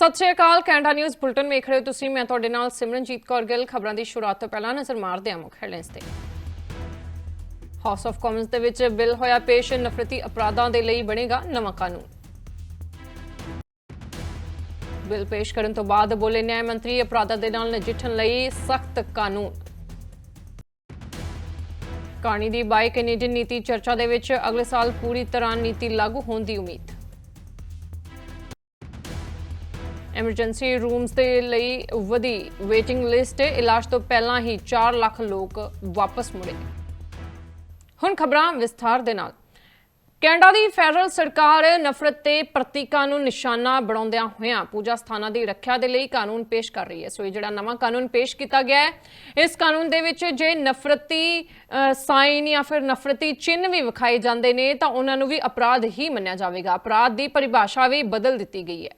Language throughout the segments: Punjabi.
ਸਤਿ ਸ਼੍ਰੀ ਅਕਾਲ, ਕੈਨੇਡਾ ਨਿਊਜ਼ ਬੁਲਟਨ ਵੇਖ ਰਹੇ ਹੋ ਤੁਸੀਂ। ਮੈਂ ਤੁਹਾਡੇ ਨਾਲ ਸਿਮਰਨਜੀਤ ਕੌਰ ਗਿੱਲ। ਖਬਰਾਂ ਦੀ ਸ਼ੁਰੂਆਤ ਤੋਂ ਪਹਿਲਾਂ ਨਜ਼ਰ ਮਾਰਦੇ ਹਾਂ ਮੁੱਖ ਹੈਡਲਾਈਨਸ ਤੇ। ਹਾਊਸ ਆਫ ਕਾਮਨਸ ਦੇ ਵਿੱਚ ਬਿੱਲ ਹੋਇਆ ਪੇਸ਼। ਨਫ਼ਰਤੀ ਅਪਰਾਧਾਂ ਦੇ ਲਈ ਬਣੇਗਾ ਨਵਾਂ ਕਾਨੂੰਨ। ਬਿੱਲ ਪੇਸ਼ ਕਰਨ ਤੋਂ ਬਾਅਦ ਬੋਲੇ ਨਿਆਂ ਮੰਤਰੀ ਅਪਰਾਧਾਂ ਦੇ ਨਾਲ ਨਜਿੱਠਣ ਲਈ ਸਖਤ ਕਾਨੂੰਨ। ਕਹਾਣੀ ਦੀ ਬਾਈ ਕੈਨੇਡੀਅਨ ਨੀਤੀ ਚਰਚਾ ਦੇ ਵਿੱਚ ਅਗਲੇ ਸਾਲ ਪੂਰੀ ਤਰ੍ਹਾਂ ਨੀਤੀ ਲਾਗੂ ਹੋਣ ਦੀ ਉਮੀਦ। ਐਮਰਜੈਂਸੀ ਰੂਮਸ ਦੇ ਲਈ ਵਧੀ ਵੇਟਿੰਗ ਲਿਸਟ, ਇਲਾਜ ਤੋਂ ਪਹਿਲਾਂ ਹੀ 4 ਲੱਖ ਲੋਕ ਵਾਪਸ ਮੁੜੇ। ਹੁਣ ਖਬਰਾਂ ਵਿਸਥਾਰ ਦੇ ਨਾਲ। ਕੈਨੇਡਾ ਦੀ ਫੈਡਰਲ ਸਰਕਾਰ ਨਫ਼ਰਤ ਤੇ ਪ੍ਰਤੀਕਾਂ ਨੂੰ ਨਿਸ਼ਾਨਾ ਬਣਾਉਂਦਿਆਂ ਹੋਇਆਂ ਪੂਜਾ ਸਥਾਨਾਂ ਦੀ ਰੱਖਿਆ ਦੇ ਲਈ ਕਾਨੂੰਨ ਪੇਸ਼ ਕਰ ਰਹੀ ਹੈ। ਸੋ ਇਹ ਜਿਹੜਾ ਨਵਾਂ ਕਾਨੂੰਨ ਪੇਸ਼ ਕੀਤਾ ਗਿਆ ਹੈ, ਇਸ ਕਾਨੂੰਨ ਦੇ ਵਿੱਚ ਜੇ ਨਫ਼ਰਤੀ ਸਾਈਨ ਜਾਂ ਫਿਰ ਨਫ਼ਰਤੀ ਚਿੰਨ੍ਹ ਵੀ ਵਿਖਾਏ ਜਾਂਦੇ ਨੇ, ਤਾਂ ਉਹਨਾਂ ਨੂੰ ਵੀ ਅਪਰਾਧ ਹੀ ਮੰਨਿਆ ਜਾਵੇਗਾ। ਅਪਰਾਧ ਦੀ ਪਰਿਭਾਸ਼ਾ ਵੀ ਬਦਲ ਦਿੱਤੀ ਗਈ ਹੈ।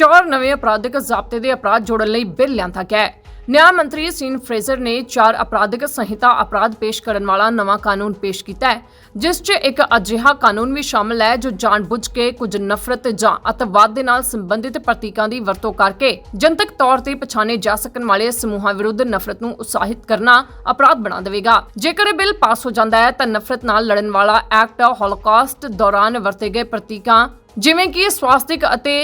ਚਾਰ ਨਵੇਂ ਅਪਰਾਧਿਕ ਜ਼ਾਬਤੇ ਦੇ ਅਪਰਾਧ ਜੋੜਨ ਲਈ ਬਿੱਲ ਲਿਆਂਦਾ ਗਿਆ ਹੈ। ਨਿਆਂ ਮੰਤਰੀ ਸੀਨ ਫਰੇਜ਼ਰ ਨੇ ਚਾਰ ਅਪਰਾਧਿਕ ਸੰਹਿਤਾ ਅਪਰਾਧ ਪੇਸ਼ ਕਰਨ ਵਾਲਾ ਨਵਾਂ ਕਾਨੂੰਨ ਪੇਸ਼ ਕੀਤਾ ਹੈ, ਜਿਸ 'ਚ ਇੱਕ ਅਜਿਹਾ ਕਾਨੂੰਨ ਵੀ ਸ਼ਾਮਲ ਹੈ ਜੋ ਜਾਣਬੁੱਝ ਕੇ ਕੁਝ ਨਫ਼ਰਤ ਜਾਂ ਅਤਵਾਦ ਦੇ ਨਾਲ ਸੰਬੰਧਿਤ ਪ੍ਰਤੀਕਾਂ ਦੀ ਵਰਤੋਂ ਕਰਕੇ ਜਨਤਕ ਤੌਰ ਤੇ ਪਛਾਣੇ ਜਾ ਸਕਣ ਵਾਲੇ ਸਮੂਹਾਂ ਵਿਰੁੱਧ ਨਫ਼ਰਤ ਨੂੰ ਉਤਸ਼ਾਹਿਤ ਕਰਨਾ ਅਪਰਾਧ ਬਣਾ ਦੇਵੇਗਾ। ਜੇਕਰ ਇਹ ਬਿੱਲ ਪਾਸ ਹੋ ਜਾਂਦਾ ਹੈ ਤਾਂ ਨਫ਼ਰਤ ਨਾਲ ਲੜਨ ਵਾਲਾ ਐਕਟ ਹੌਲੋਕਾਸਟ ਦੌਰਾਨ ਵਰਤੇ ਗਏ ਪ੍ਰਤੀਕਾਂ ਜਿਵੇਂ ਕਿ ਸਵਾਸਤਿਕ ਅਤੇ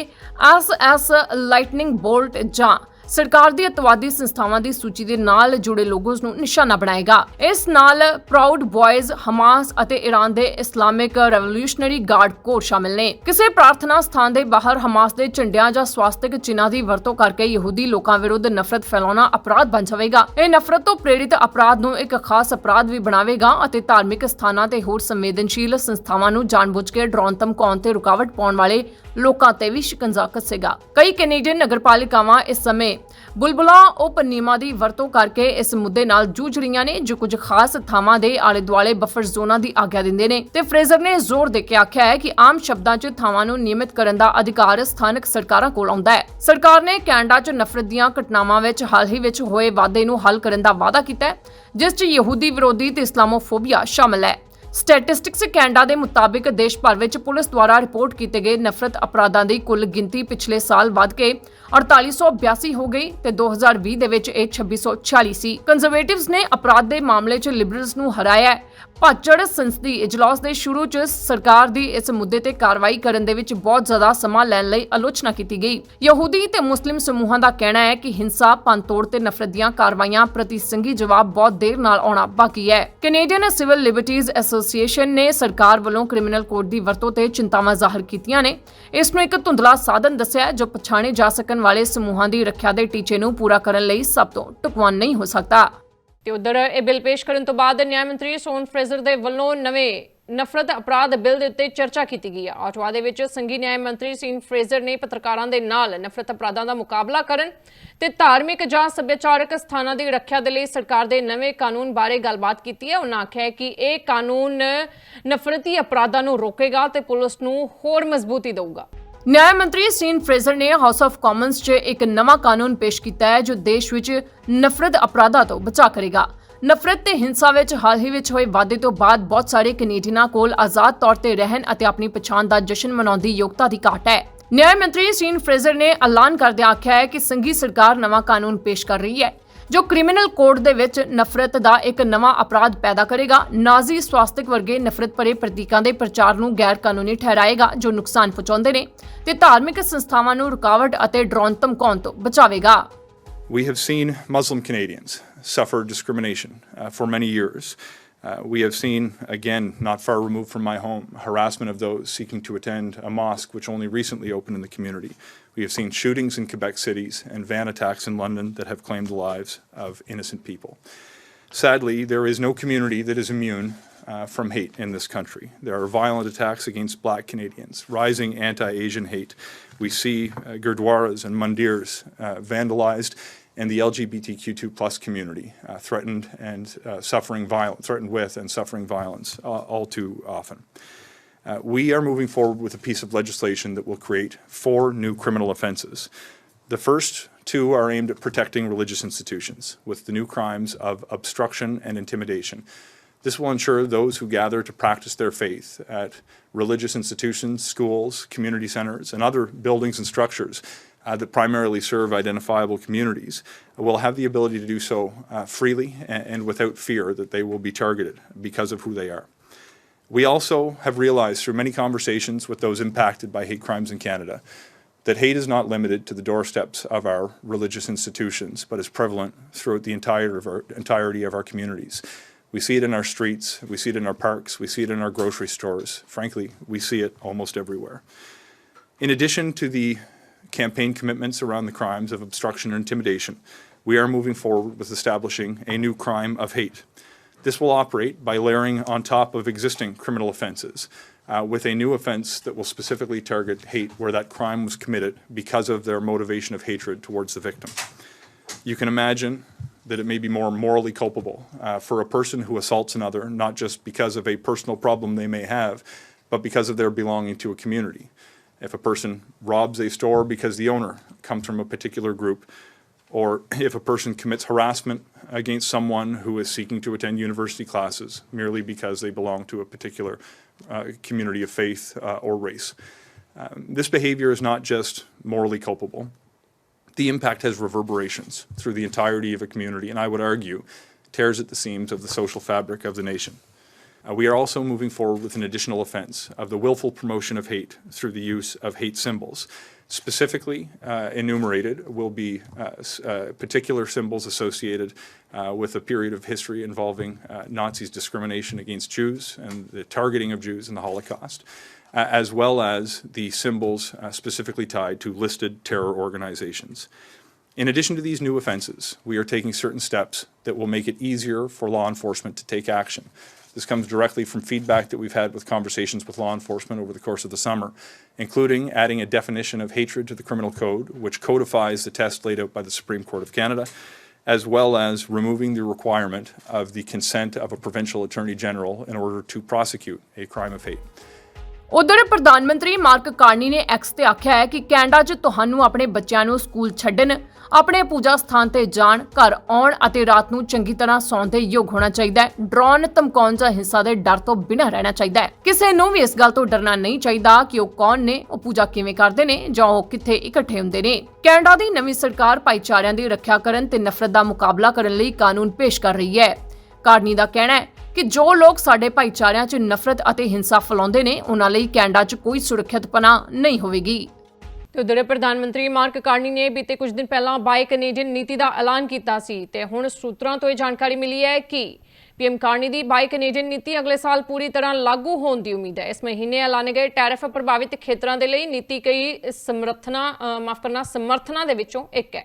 ਐਸ ਲਾਈਟਨਿੰਗ ਬੋਲਟ ਜਾਂ ਸਰਕਾਰ ਦੀ ਅਤਵਾਦੀ ਸੰਸਥਾਵਾਂ ਦੀ ਸੂਚੀ ਦੇ ਨਾਲ ਜੁੜੇ ਲੋਗੋਜ਼ ਨੂੰ ਨਿਸ਼ਾਨਾ ਬਣਾਏਗਾ। ਇਸ ਨਾਲ ਪ੍ਰਾਊਡ ਬॉयਜ਼ ਹਮਾਸ ਅਤੇ ਈਰਾਨ ਦੇ ਇਸਲਾਮਿਕ ਰੈਵੋਲੂਸ਼ਨਰੀ ਗਾਰਡ ਕੋਰ ਸ਼ਾਮਿਲ ਨੇ। ਕਿਸੇ ਪ੍ਰਾਰਥਨਾ ਸਥਾਨ ਦੇ ਬਾਹਰ ਹਮਾਸ ਦੇ ਝੰਡਿਆਂ ਜਾਂ ਸਵਾਸਤਿਕ ਚਿੰਨ੍ਹਾਂ ਦੀ ਵਰਤੋਂ ਕਰਕੇ ਯਹੂਦੀ ਲੋਕਾਂ ਵਿਰੁੱਧ ਨਫ਼ਰਤ ਫੈਲਾਉਣਾ ਅਪਰਾਧ ਬਣ ਜਾਵੇਗਾ। ਇਹ ਨਫ਼ਰਤ ਤੋਂ ਪ੍ਰੇਰਿਤ ਅਪਰਾਧ ਨੂੰ ਇੱਕ ਖਾਸ ਅਪਰਾਧ ਵੀ ਬਣਾਵੇਗਾ ਅਤੇ ਧਾਰਮਿਕ ਸਥਾਨਾਂ ਤੇ ਹੋਰ ਸੰਵੇਦਨਸ਼ੀਲ ਸੰਸਥਾਵਾਂ ਨੂੰ ਜਾਣਬੁੱਝ ਕੇ ਡਰਾਉਣ ਧਮਕਾਉਣ ਤੇ ਰੁਕਾਵਟ ਪਾਉਣ ਵਾਲੇ ਲੋਕਾਂ ਤੇ ਵੀ ਸ਼ਿਕੰਜਾ ਕੱਸੇਗਾ। ਕਈ ਕੈਨੇਡੀਅਨ ਨਗਰਪਾਲਿਕਾਵਾਂ ਇਸ ਸਮੇਂ ਬੁਲਬੁਲਾ ਉਪ ਨਿਯਮਾਂ ਦੀ ਵਰਤੋਂ ਕਰਕੇ ਇਸ ਮੁੱਦੇ ਨਾਲ ਜੂਝ ਰਹੀਆਂ ਨੇ ਜੋ ਕੁਝ ਖਾਸ ਥਾਵਾਂ ਦੇ ਆਲੇ ਦੁਆਲੇ ਬਫਰ ਜ਼ੋਨਾਂ ਦੀ ਆਗਿਆ ਦਿੰਦੇ ਨੇ। ਤੇ ਫਰੇਜ਼ਰ ਨੇ ਜ਼ੋਰ ਦੇ ਕੇ ਆਖਿਆ ਹੈ ਕਿ ਆਮ ਸ਼ਬਦਾਂ 'ਚ ਥਾਵਾਂ ਨੂੰ ਨਿਯਮਿਤ ਕਰਨ ਦਾ ਅਧਿਕਾਰ ਸਥਾਨਕ ਸਰਕਾਰਾਂ ਕੋਲ ਆਉਂਦਾ ਹੈ। ਸਰਕਾਰ ਨੇ ਕੈਨੇਡਾ 'ਚ ਨਫ਼ਰਤ ਦੀਆਂ ਘਟਨਾਵਾਂ ਵਿੱਚ ਹਾਲ ਹੀ ਵਿੱਚ ਹੋਏ ਵਾਧੇ ਨੂੰ ਹੱਲ ਕਰਨ ਦਾ ਵਾਅਦਾ ਕੀਤਾ ਹੈ, ਜਿਸ 'ਚ ਯਹੂਦੀ ਵਿਰੋਧੀ ਤੇ ਇਸਲਾਮੋਫੋਬੀਆ ਸ਼ਾਮਲ ਹੈ। ਸਟੈਟਿਸਟਿਕਸ ਕੈਨੇਡਾ ਦੇ ਮੁਤਾਬਿਕ ਦੇਸ਼ ਭਰ ਵਿੱਚ ਪੁਲਿਸ ਦੁਆਰਾ ਰਿਪੋਰਟ ਕੀਤੇ ਗਏ ਨਫ਼ਰਤ ਅਪਰਾਧਾਂ ਦੀ ਕੁੱਲ ਗਿਣਤੀ ਪਿਛਲੇ ਸਾਲ ਵੱਧ ਕੇ 4882 ਹੋ ਗਈ ਤੇ 2020 ਦੇ ਵਿੱਚ ਇਹ 2646 ਸੀ ਕੰਜ਼ਰਵੇਟਿਵਸ ਨੇ ਅਪਰਾਧ ਦੇ ਮਾਮਲੇ 'ਚ ਲਿਬਰਲਸ ਨੂੰ ਹਰਾਇਆ ਭਾਜੜ ਸੰਸਦੀ ਇਜਲਾਸ ਦੇ ਸ਼ੁਰੂ 'ਚ ਸਰਕਾਰ ਦੀ ਇਸ ਮੁੱਦੇ ਤੇ ਕਾਰਵਾਈ ਕਰਨ ਦੇ ਵਿੱਚ ਬਹੁਤ ਜ਼ਿਆਦਾ ਸਮਾਂ ਲੈਣ ਲਈ ਆਲੋਚਨਾ ਕੀਤੀ ਗਈ। ਯਹੂਦੀ ਤੇ ਮੁਸਲਿਮ ਸਮੂਹਾਂ ਦਾ ਕਹਿਣਾ ਹੈ ਕਿ ਹਿੰਸਾ ਪੰਤੋੜ ਤੇ ਨਫ਼ਰਤ ਦੀਆਂ ਕਾਰਵਾਈਆਂ ਪ੍ਰਤੀ ਸੰਘੀ ਜਵਾਬ ਬਹੁਤ ਦੇਰ ਨਾਲ ਆਉਣਾ ਬਾਕੀ ਹੈ। ਕੈਨੇਡੀਅਨ ਸਿਵਲ ਲਿਬਰਟੀਜ਼ ਐਸੋਸੀਏਸ਼ਨ ਨੇ ਸਰਕਾਰ ਵੱਲੋਂ ਕ੍ਰਿਮੀਨਲ ਕੋਡ ਦੀ ਵਰਤੋਂ ਤੇ ਚਿੰਤਾਵਾਂ ਜ਼ਾਹਰ ਕੀਤੀਆਂ ਨੇ। ਇਸ ਨੂੰ ਇੱਕ ਧੁੰਦਲਾ ਸਾਧਨ ਦੱਸਿਆ ਜੋ ਪਛਾਣੇ ਜਾ ਸਕਣ ਵਾਲੇ ਸਮੂਹਾਂ ਦੀ ਰੱਖਿਆ ਦੇ ਟੀਚੇ ਨੂੰ ਪੂਰਾ ਕਰਨ ਲਈ ਸਭ ਤੋਂ ਢੁਕਵਾਂ ਨਹੀਂ ਹੋ ਸਕਦਾ। ਤੇ ਉਧਰ ਇਹ ਬਿੱਲ ਪੇਸ਼ ਕਰਨ ਤੋਂ ਬਾਅਦ ਨਿਆਂ ਮੰਤਰੀ ਸੋਨ ਫਰੇਜ਼ਰ ਦੇ ਵੱਲੋਂ ਨਵੇਂ ਨਫ਼ਰਤ ਅਪਰਾਧ ਬਿੱਲ ਦੇ ਉੱਤੇ ਚਰਚਾ ਕੀਤੀ ਗਈ ਹੈ ਆਟਵਾ ਦੇ ਵਿੱਚ ਸੰਘੀ ਨਿਆਂ ਮੰਤਰੀ ਸੀਨ ਫਰੇਜ਼ਰ ਨੇ ਪੱਤਰਕਾਰਾਂ ਦੇ ਨਾਲ ਨਫ਼ਰਤ ਅਪਰਾਧਾਂ ਦਾ ਮੁਕਾਬਲਾ ਕਰਨ ਤੇ ਧਾਰਮਿਕ ਜਾਂ ਸੱਭਿਆਚਾਰਕ ਸਥਾਨਾਂ ਦੀ ਰੱਖਿਆ ਦੇ ਲਈ ਸਰਕਾਰ ਦੇ ਨਵੇਂ ਕਾਨੂੰਨ ਬਾਰੇ ਗੱਲਬਾਤ ਕੀਤੀ ਹੈ ਉਹਨਾਂ ਆਖਿਆ ਕਿ ਇਹ ਕਾਨੂੰਨ ਨਫ਼ਰਤੀ ਅਪਰਾਧਾਂ ਨੂੰ ਰੋਕੇਗਾ ਤੇ ਪੁਲਿਸ ਨੂੰ ਹੋਰ ਮਜ਼ਬੂਤੀ ਦੇਊਗਾ। ਨਿਆਂ ਮੰਤਰੀ ਸੀਨ ਫਰੇਜ਼ਰ ਨੇ ਹਾਊਸ ਆਫ ਕਾਮਨਸ 'ਚ ਇੱਕ ਨਵਾਂ ਕਾਨੂੰਨ ਪੇਸ਼ ਕੀਤਾ ਹੈ, ਜੋ ਦੇਸ਼ ਵਿੱਚ ਨਫ਼ਰਤ ਅਪਰਾਧਾਂ ਤੋਂ ਬਚਾ ਕਰੇਗਾ। ਨਫ਼ਰਤ ਤੇ ਹਿੰਸਾ ਵਿੱਚ ਹਾਲ ਹੀ ਵਿੱਚ ਹੋਏ ਵਾਧੇ ਤੋਂ ਬਾਅਦ ਬਹੁਤ ਸਾਰੇ ਕੈਨੇਡੀਅਨਾਂ ਕੋਲ ਆਜ਼ਾਦ ਤੌਰ ਤੇ ਰਹਿਣ ਅਤੇ ਆਪਣੀ ਪਛਾਣ ਦਾ ਜਸ਼ਨ ਮਨਾਉਣ ਦੀ ਯੋਗਤਾ ਦੀ ਘਾਟ ਹੈ। ਨਿਆਂ ਮੰਤਰੀ ਸੀਨ ਫਰੇਜ਼ਰ ਨੇ ਐਲਾਨ ਕਰਦਿਆਂ ਆਖਿਆ ਹੈ ਕਿ ਸੰਘੀ ਸਰਕਾਰ ਨਵਾਂ ਕਾਨੂੰਨ ਪੇਸ਼ ਕਰ ਰਹੀ ਹੈ, ਜੋ ਕ੍ਰਿਮੀਨਲ ਕੋਡ ਦੇ ਵਿੱਚ ਨਫ਼ਰਤ ਦਾ ਇੱਕ ਨਵਾਂ ਅਪਰਾਧ ਪੈਦਾ ਕਰੇਗਾ। ਨਾਜ਼ੀ ਸਵਾਸਤਿਕ ਵਰਗੇ ਨਫ਼ਰਤ ਭਰੇ ਪ੍ਰਤੀਕਾਂ ਦੇ ਪ੍ਰਚਾਰ ਨੂੰ ਗੈਰ ਕਾਨੂੰਨੀ ਠਹਿਰਾਏਗਾ, ਜੋ ਨੁਕਸਾਨ ਪਹੁੰਚਾਉਂਦੇ ਨੇ ਤੇ ਧਾਰਮਿਕ ਸੰਸਥਾਵਾਂ ਨੂੰ ਰੁਕਾਵਟ ਅਤੇ ਡਰੋਨ ਧਮਕਾਉਣ ਤੋਂ ਬਚਾਵੇਗਾ। We have seen Muslim Canadians suffer discrimination uh, for many years. Uh, we have seen, again, not far removed from my home, harassment of those seeking to attend a mosque which only recently opened in the community. We have seen shootings in Quebec cities and van attacks in London that have claimed the lives of innocent people. Sadly, there is no community that is immune uh, from hate in this country. There are violent attacks against black Canadians, rising anti Asian hate. We see uh, Gurdwaras and mandirs uh, vandalized, and the LGBTQ2 plus community uh, threatened and uh, suffering violence, threatened with and suffering violence uh, all too often. Uh, we are moving forward with a piece of legislation that will create four new criminal offenses. The first two are aimed at protecting religious institutions with the new crimes of obstruction and intimidation. This will ensure those who gather to practice their faith at religious institutions, schools, community centers, and other buildings and structures uh, that primarily serve identifiable communities will have the ability to do so uh, freely and, and without fear that they will be targeted because of who they are. We also have realized through many conversations with those impacted by hate crimes in Canada that hate is not limited to the doorsteps of our religious institutions, but is prevalent throughout the entire of our, entirety of our communities. We see it in our streets, we see it in our parks, we see it in our grocery stores. Frankly, we see it almost everywhere. In addition to the campaign commitments around the crimes of obstruction or intimidation, we are moving forward with establishing a new crime of hate. This will operate by layering on top of existing criminal offenses uh, with a new offense that will specifically target hate where that crime was committed because of their motivation of hatred towards the victim. You can imagine that it may be more morally culpable uh, for a person who assaults another, not just because of a personal problem they may have, but because of their belonging to a community. If a person robs a store because the owner comes from a particular group, or if a person commits harassment against someone who is seeking to attend university classes merely because they belong to a particular uh, community of faith uh, or race. Um, this behavior is not just morally culpable, the impact has reverberations through the entirety of a community, and I would argue tears at the seams of the social fabric of the nation. Uh, we are also moving forward with an additional offense of the willful promotion of hate through the use of hate symbols. Specifically uh, enumerated will be uh, uh, particular symbols associated uh, with a period of history involving uh, Nazis' discrimination against Jews and the targeting of Jews in the Holocaust, as well as the symbols specifically tied to listed terror organizations. In addition to these new offenses, we are taking certain steps that will make it easier for law enforcement to take action. This comes directly from feedback that we've had with conversations with law enforcement over the course of the summer, including adding a definition of hatred to the criminal code, which codifies the test laid out by the Supreme Court of Canada, as well as removing the requirement of the consent of a provincial attorney general in order to prosecute a crime of hate. ਉਧਰ ਪ੍ਰਧਾਨ ਮੰਤਰੀ ਮਾਰਕ ਕਾਰਨੀ ਨੇ ਐਕਸ ਤੇ ਆਖਿਆ ਹੈ ਕਿ ਕੈਨੇਡਾ 'ਚ ਤੁਹਾਨੂੰ ਆਪਣੇ ਬੱਚਿਆਂ ਨੂੰ ਸਕੂਲ ਛੱਡਣ, ਆਪਣੇ ਪੂਜਾ ਸਥਾਨ ਤੇ ਜਾਣ, ਘਰ ਆਉਣ ਅਤੇ ਰਾਤ ਨੂੰ ਚੰਗੀ ਤਰ੍ਹਾਂ ਸੌਣ ਦੇ ਯੋਗ ਹੋਣਾ ਚਾਹੀਦਾ ਹੈ। ਡਰੋਨ ਧਮਕਾਉਣ ਜਾਂ ਹਿੰਸਾ ਦੇ ਡਰ ਤੋਂ ਬਿਨਾਂ ਰਹਿਣਾ ਚਾਹੀਦਾ ਹੈ। ਕਿਸੇ ਨੂੰ ਵੀ ਇਸ ਗੱਲ ਤੋਂ ਡਰਨਾ ਨਹੀਂ ਚਾਹੀਦਾ ਕਿ ਉਹ ਕੌਣ ਨੇ, ਉਹ ਪੂਜਾ ਕਿਵੇਂ ਕਰਦੇ ਨੇ ਜਾਂ ਉਹ ਕਿੱਥੇ ਇਕੱਠੇ ਹੁੰਦੇ ਨੇ। ਕੈਨੇਡਾ ਦੀ ਨਵੀਂ ਸਰਕਾਰ ਭਾਈਚਾਰਿਆਂ ਦੀ ਰੱਖਿਆ ਕਰਨ ਤੇ ਨਫ਼ਰਤ ਦਾ ਮੁਕਾਬਲਾ ਕਰਨ ਲਈ ਕਾਨੂੰਨ ਪੇਸ਼ ਕਰ ਰਹੀ ਹੈ। ਕਾਰਨੀ ਦਾ ਕਹਿਣਾ ਹੈ ਕਿ ਜੋ ਲੋਕ ਸਾਡੇ ਭਾਈਚਾਰਿਆਂ 'ਚ ਨਫ਼ਰਤ ਅਤੇ ਹਿੰਸਾ ਫੈਲਾਉਂਦੇ ਨੇ, ਉਹਨਾਂ ਲਈ ਕੈਨੇਡਾ 'ਚ ਕੋਈ ਸੁਰੱਖਿਅਤ ਪਨਾਹ ਨਹੀਂ ਹੋਵੇਗੀ। ਤੇ ਉਧਰ ਪ੍ਰਧਾਨ ਮੰਤਰੀ ਮਾਰਕ ਕਾਰਨੀ ਨੇ ਬੀਤੇ ਕੁਝ ਦਿਨ ਪਹਿਲਾਂ ਬਾਈ ਕੈਨੇਡੀਅਨ ਨੀਤੀ ਦਾ ਐਲਾਨ ਕੀਤਾ ਸੀ ਤੇ ਹੁਣ ਸੂਤਰਾਂ ਤੋਂ ਇਹ ਜਾਣਕਾਰੀ ਮਿਲੀ ਹੈ ਕਿ ਪੀਐਮ ਕਾਰਨੀ ਦੀ ਬਾਈ ਕੈਨੇਡੀਅਨ ਨੀਤੀ ਅਗਲੇ ਸਾਲ ਪੂਰੀ ਤਰ੍ਹਾਂ ਲਾਗੂ ਹੋਣ ਦੀ ਉਮੀਦ ਹੈ। ਇਸ ਮਹੀਨੇ ਐਲਾਨੇ ਗਏ ਟੈਰਿਫ ਪ੍ਰਭਾਵਿਤ ਖੇਤਰਾਂ ਦੇ ਲਈ ਨੀਤੀ ਕਈ ਸਮਰਥਨਾ ਮਾਫ ਕਰਨਾ, ਸਮਰਥਨਾਂ ਦੇ ਵਿੱਚੋਂ ਇੱਕ ਹੈ।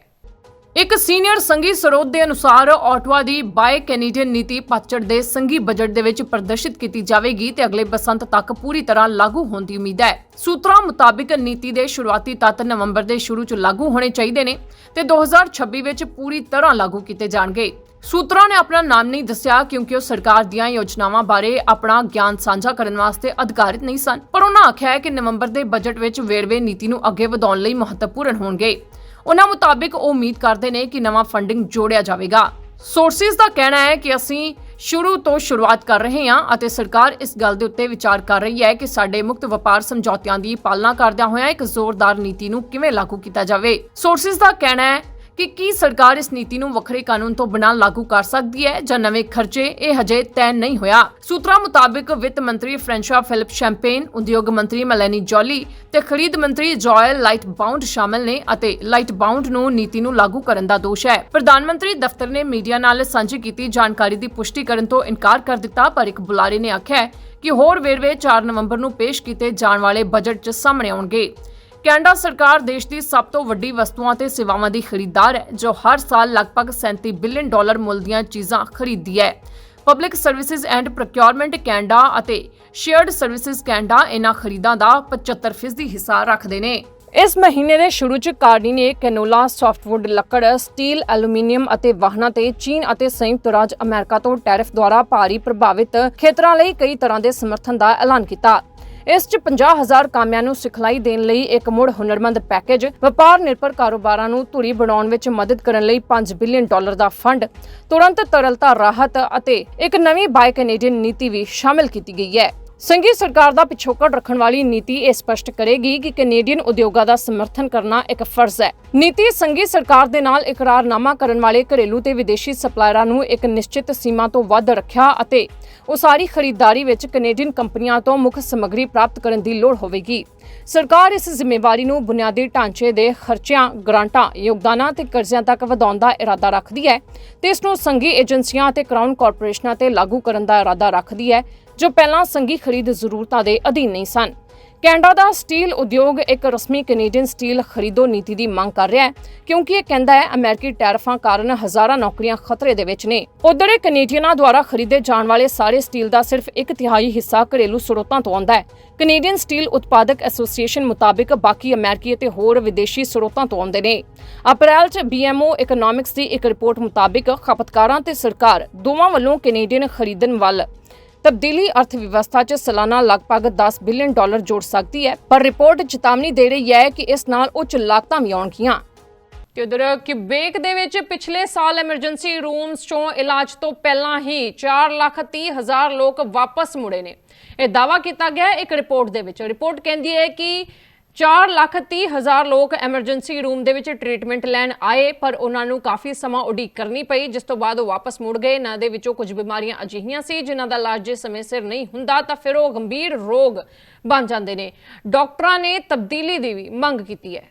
ਇੱਕ ਸੀਨੀਅਰ ਸੰਘੀ ਸਰੋਤ ਦੇ ਅਨੁਸਾਰ ਆਟਵਾ ਦੀ ਬਾਏ ਕੈਨੇਡੀਅਨ ਨੀਤੀ ਪਤਝੜ ਦੇ ਸੰਘੀ ਬਜਟ ਦੇ ਵਿੱਚ ਪ੍ਰਦਰਸ਼ਿਤ ਕੀਤੀ ਜਾਵੇਗੀ ਤੇ ਅਗਲੇ ਬਸੰਤ ਤੱਕ ਪੂਰੀ ਤਰ੍ਹਾਂ ਲਾਗੂ ਹੋਣ ਦੀ ਉਮੀਦ ਹੈ। ਸੂਤਰਾਂ ਮੁਤਾਬਿਕ ਨੀਤੀ ਦੇ ਸ਼ੁਰੂਆਤੀ ਤੱਤ ਨਵੰਬਰ ਦੇ ਸ਼ੁਰੂ 'ਚ ਲਾਗੂ ਹੋਣੇ ਚਾਹੀਦੇ ਨੇ ਤੇ 2026 ਵਿੱਚ ਪੂਰੀ ਤਰ੍ਹਾਂ ਲਾਗੂ ਕੀਤੇ ਜਾਣਗੇ। ਸੂਤਰਾਂ ਨੇ ਆਪਣਾ ਨਾਮ ਨਹੀਂ ਦੱਸਿਆ ਕਿਉਂਕਿ ਉਹ ਸਰਕਾਰ ਦੀਆਂ ਯੋਜਨਾਵਾਂ ਬਾਰੇ ਆਪਣਾ ਗਿਆਨ ਸਾਂਝਾ ਕਰਨ ਵਾਸਤੇ ਅਧਿਕਾਰਿਤ ਨਹੀਂ ਸਨ, ਪਰ ਉਹਨਾਂ ਆਖਿਆ ਹੈ ਕਿ ਨਵੰਬਰ ਦੇ ਬਜਟ ਵਿੱਚ ਵੇਰਵੇ ਨੀਤੀ ਨੂੰ ਅੱਗੇ ਵਧਾਉਣ ਲਈ ਮਹੱਤਵਪੂਰਨ ਹੋਣਗੇ। ਉਹਨਾਂ ਮੁਤਾਬਿਕ ਉਹ ਉਮੀਦ ਕਰਦੇ ਨੇ ਕਿ ਨਵਾਂ ਫੰਡਿੰਗ ਜੋੜਿਆ ਜਾਵੇਗਾ। ਸੋਰਸਿਸ ਦਾ ਕਹਿਣਾ ਹੈ ਕਿ ਅਸੀਂ ਸ਼ੁਰੂ ਤੋਂ ਸ਼ੁਰੂਆਤ ਕਰ ਰਹੇ ਹਾਂ ਅਤੇ ਸਰਕਾਰ ਇਸ ਗੱਲ ਦੇ ਉੱਤੇ ਵਿਚਾਰ ਕਰ ਰਹੀ ਹੈ ਕਿ ਸਾਡੇ ਮੁਕਤ ਵਪਾਰ ਸਮਝੌਤਿਆਂ ਦੀ ਪਾਲਣਾ ਕਰਦਿਆਂ ਹੋਇਆਂ ਇੱਕ ਜ਼ੋਰਦਾਰ ਨੀਤੀ ਨੂੰ ਕਿਵੇਂ ਲਾਗੂ ਕੀਤਾ ਜਾਵੇ। ਸੋਰਸਿਸ ਦਾ ਕਹਿਣਾ ਹੈ ਕਿ ਕੀ ਸਰਕਾਰ ਇਸ ਨੀਤੀ ਨੂੰ ਵੱਖਰੇ ਕਾਨੂੰਨ ਤੋਂ ਬਿਨਾਂ ਲਾਗੂ ਕਰ ਸਕਦੀ ਹੈ ਜਾਂ ਨਵੇਂ ਖਰਚੇ ਇਹ ਹਜੇ ਤੈਅ ਨਹੀਂ ਹੋਇਆ। ਸੂਤਰਾਂ ਮੁਤਾਬਿਕ ਵਿੱਤ ਮੰਤਰੀ ਫ੍ਰੈਂਸ਼ਵਾ ਫਿਲਿਪ ਸ਼ੈਂਪੇਨ, ਉਦਯੋਗ ਮੰਤਰੀ ਮੈਲਨੀ ਜੋਲੀ ਤੇ ਖਰੀਦ ਮੰਤਰੀ ਜੋਇਲ ਲਾਈਟ ਬਾਉਂਡ ਸ਼ਾਮਲ ਨੇ ਅਤੇ ਲਾਈਟ ਬਾਉਂਡ ਨੂੰ ਨੀਤੀ ਨੂੰ ਲਾਗੂ ਕਰਨ ਦਾ ਦੋਸ਼ ਹੈ। ਪ੍ਰਧਾਨ ਮੰਤਰੀ ਦਫ਼ਤਰ ਨੇ ਮੀਡੀਆ ਨਾਲ ਸਾਂਝੀ ਕੀਤੀ ਜਾਣਕਾਰੀ ਦੀ ਪੁਸ਼ਟੀ ਕਰਨ ਤੋਂ ਇਨਕਾਰ ਕਰ ਦਿੱਤਾ, ਪਰ ਇੱਕ ਬੁਲਾਰੇ ਨੇ ਆਖਿਆ ਕਿ ਹੋਰ ਵੇਰਵੇ 4 ਨਵੰਬਰ ਨੂੰ ਪੇਸ਼ ਕੀਤੇ ਜਾਣ ਵਾਲੇ ਬਜਟ 'ਚ ਸਾਹਮਣੇ ਆਉਣਗੇ। ਕੈਨੇਡਾ ਸਰਕਾਰ ਦੇਸ਼ ਦੀ ਸਭ ਤੋਂ ਵੱਡੀ ਵਸਤੂਆਂ ਤੇ ਸੇਵਾਵਾਂ ਦੀ ਖਰੀਦਦਾਰ ਹੈ, ਜੋ ਹਰ ਸਾਲ ਲਗਭਗ 37 ਬਿਲੀਅਨ ਡਾਲਰ ਮੁੱਲ ਦੀਆਂ ਚੀਜ਼ਾਂ ਖਰੀਦਦੀ ਹੈ। Public services and procurement Canada ਅਤੇ ਸ਼ੇਅਰਡ ਸਰਵਿਸਿਜ਼ ਕੈਨੇਡਾ ਇਹਨਾਂ ਖਰੀਦਾਂ ਦਾ 75% ਹਿੱਸਾ ਰੱਖਦੇ ਨੇ। ਇਸ ਮਹੀਨੇ ਦੇ ਸ਼ੁਰੂ ਚ ਕਾਰਨੀ ਨੇ ਕੈਨੋਲਾ ਸੌਫਟਵੁੱਡ ਲੱਕੜ, ਸਟੀਲ, ਐਲੂਮੀਨੀਅਮ ਅਤੇ ਵਾਹਨਾਂ ਤੇ ਚੀਨ ਅਤੇ ਸੰਯੁਕਤ ਰਾਜ ਅਮਰੀਕਾ ਤੋਂ ਟੈਰਿਫ ਦੁਆਰਾ ਭਾਰੀ ਪ੍ਰਭਾਵਿਤ ਖੇਤਰਾਂ ਲਈ ਕਈ ਤਰ੍ਹਾਂ ਦੇ ਸਮਰਥਨ ਦਾ ਐਲਾਨ ਕੀਤਾ। ਇਸ 'ਚ 50000 ਕਾਮਿਆਂ ਨੂੰ ਸਿਖਲਾਈ ਦੇਣ ਲਈ ਇੱਕ ਮੁੜ ਹੁਨਰਮੰਦ ਪੈਕੇਜ ਵਪਾਰ ਨਿਰਭਰ ਕਾਰੋਬਾਰਾਂ ਨੂੰ ਧੁਰੀ ਬਣਾਉਣ ਵਿੱਚ ਮਦਦ ਕਰਨ ਲਈ 5 ਬਿਲੀਅਨ ਡਾਲਰ ਦਾ ਫੰਡ ਤੁਰੰਤ ਤਰਲਤਾ, ਰਾਹਤ ਅਤੇ ਇੱਕ ਨਵੀਂ ਬਾਈ ਕੈਨੇਡੀਅਨ ਨੀਤੀ ਵੀ ਸ਼ਾਮਿਲ ਕੀਤੀ ਗਈ ਹੈ। ਸੰਘੀ ਸਰਕਾਰ ਦਾ ਪਿਛੋਕੜ ਰੱਖਣ ਵਾਲੀ ਨੀਤੀ ਇਹ ਸਪਸ਼ਟ ਕਰੇਗੀ ਕਿ ਕੈਨੇਡੀਅਨ ਉਦਯੋਗਾਂ ਦਾ ਸਮਰਥਨ ਕਰਨਾ ਇੱਕ ਫਰਜ਼ ਹੈ। ਨੀਤੀ ਸੰਘੀ ਸਰਕਾਰ ਦੇ ਨਾਲ ਇਕਰਾਰਨਾਮਾ ਕਰਨ ਵਾਲੇ ਘਰੇਲੂ ਤੇ ਵਿਦੇਸ਼ੀ ਸਪਲਾਇਰਾਂ ਨੂੰ ਇੱਕ ਨਿਸ਼ਚਿਤ ਸੀਮਾ ਤੋਂ ਵੱਧ ਰੱਖਿਆ ਅਤੇ ਉਸਾਰੀ ਖਰੀਦਦਾਰੀ ਵਿੱਚ ਕੈਨੇਡੀਅਨ ਕੰਪਨੀਆਂ ਤੋਂ ਮੁੱਖ ਸਮੱਗਰੀ ਪ੍ਰਾਪਤ ਕਰਨ ਦੀ ਲੋੜ ਹੋਵੇਗੀ। ਸਰਕਾਰ ਇਸ ਜ਼ਿੰਮੇਵਾਰੀ ਨੂੰ ਬੁਨਿਆਦੀ ਢਾਂਚੇ ਦੇ ਖਰਚਿਆਂ, ਗ੍ਰਾਂਟਾਂ, ਯੋਗਦਾਨਾਂ ਤੇ ਕਰਜ਼ਿਆਂ ਤੱਕ ਵਧਾਉਣ ਦਾ ਇਰਾਦਾ ਰੱਖਦੀ ਹੈ ਤੇ ਇਸ ਨੂੰ ਸੰਘੀ ਏਜੰਸੀਆਂ ਅਤੇ ਕਰਾਊਨ ਕਾਰਪੋਰੇਸ਼ਨਾਂ ਤੇ ਲਾਗੂ ਕਰਨ ਦਾ ਇਰਾਦਾ ਰੱਖਦੀ ਹੈ, ਜੋ ਪਹਿਲਾਂ ਸੰਘੀ ਖਰੀਦ ਜ਼ਰੂਰਤਾਂ ਦੇ ਅਧੀਨ ਨਹੀਂ ਸਨ। ਕੈਨੇਡਾ ਦਾ ਸਟੀਲ ਉਦਯੋਗ ਇੱਕ ਰਸਮੀ ਕੈਨੇਡੀਅਨ ਸਟੀਲ ਖਰੀਦੋ ਨੀਤੀ ਦੀ ਮੰਗ ਕਰ ਰਿਹਾ ਹੈ, ਕਿਉਂਕਿ ਇਹ ਕਹਿੰਦਾ ਹੈ, ਅਮਰੀਕੀ ਟੈਰਫਾਂ ਕਾਰਨ ਹਜ਼ਾਰਾਂ ਨੌਕਰੀਆਂ ਖਤਰੇ ਦੇ ਵਿੱਚ ਨੇ। ਉਧਰ ਕੈਨੇਡੀਅਨਾਂ ਦੁਆਰਾ ਖਰੀਦੇ ਜਾਣ ਵਾਲੇ ਸਾਰੇ ਸਟੀਲ ਦਾ ਸਿਰਫ ਇੱਕ ਤਿਹਾਈ ਹਿੱਸਾ ਘਰੇਲੂ ਸਰੋਤਾਂ ਤੋਂ ਆਉਂਦਾ ਹੈ। ਕੈਨੇਡੀਅਨ ਸਟੀਲ ਉਤਪਾਦਕ ਐਸੋਸੀਏਸ਼ਨ ਮੁਤਾਬਿਕ ਬਾਕੀ ਅਮਰੀਕੀ ਅਤੇ ਹੋਰ ਵਿਦੇਸ਼ੀ ਸਰੋਤਾਂ ਤੋਂ ਆਉਂਦੇ ਨੇ। ਅਪ੍ਰੈਲ 'ਚ BMO ਇਕਨੋਮਿਕਸ ਦੀ ਇੱਕ ਰਿਪੋਰਟ ਮੁਤਾਬਿਕ ਖਪਤਕਾਰਾਂ ਤੇ ਸਰਕਾਰ ਦੋਵਾਂ ਵੱਲੋਂ ਕੈਨੇਡੀਅਨ ਖਰੀਦਣ ਵੱਲ ਤਬਦੀਲੀ ਅਰਥ ਵਿਵਸਥਾ 'ਚ ਸਾਲਾਨਾ ਲਗਭਗ 10 ਬਿਲੀਅਨ ਡਾਲਰ ਜੋੜ ਸਕਦੀ ਹੈ। ਪਰ ਰਿਪੋਰਟ ਚੇਤਾਵਨੀ ਦੇ ਰਹੀ ਹੈ ਕਿ ਇਸ ਨਾਲ ਉੱਚ ਲਾਗਤਾਂ ਵੀ ਆਉਣਗੀਆਂ। ਤੇ ਉਧਰ ਕਿਬੇਕ ਦੇ ਵਿੱਚ ਪਿਛਲੇ ਸਾਲ ਐਮਰਜੈਂਸੀ ਰੂਮਸ ਚੋਂ ਇਲਾਜ ਤੋਂ ਪਹਿਲਾਂ ਹੀ 4 ਲੱਖ 30 ਹਜ਼ਾਰ ਲੋਕ ਵਾਪਸ ਮੁੜੇ ਨੇ। ਇਹ ਦਾਵਾ ਕੀਤਾ ਗਿਆ ਹੈ ਇੱਕ ਰਿਪੋਰਟ ਦੇ ਵਿੱਚ। ਰਿਪੋਰਟ ਕਹਿੰਦੀ ਹੈ ਕਿ 4 ਲੱਖ 30 ਹਜ਼ਾਰ ਲੋਕ ਐਮਰਜੈਂਸੀ ਰੂਮ ਦੇ ਵਿੱਚ ਟ੍ਰੀਟਮੈਂਟ ਲੈਣ ਆਏ, ਪਰ ਉਹਨਾਂ ਨੂੰ ਕਾਫੀ ਸਮਾਂ ਉਡੀਕ ਕਰਨੀ ਪਈ, ਜਿਸ ਤੋਂ ਬਾਅਦ ਉਹ ਵਾਪਸ ਮੁੜ ਗਏ। ਨਾ ਦੇ ਵਿੱਚੋਂ ਕੁਝ ਬਿਮਾਰੀਆਂ ਅਜਿਹੀਆਂ ਸੀ, ਜਿਨ੍ਹਾਂ ਦਾ ਇਲਾਜ ਜੇ ਸਮੇਂ ਸਿਰ ਨਹੀਂ ਹੁੰਦਾ, ਤਾਂ ਫਿਰ ਉਹ ਗੰਭੀਰ ਰੋਗ ਬਣ ਜਾਂਦੇ ਨੇ। ਡਾਕਟਰਾਂ ਨੇ ਤਬਦੀਲੀ ਦੀ ਵੀ ਮੰਗ ਕੀਤੀ ਹੈ।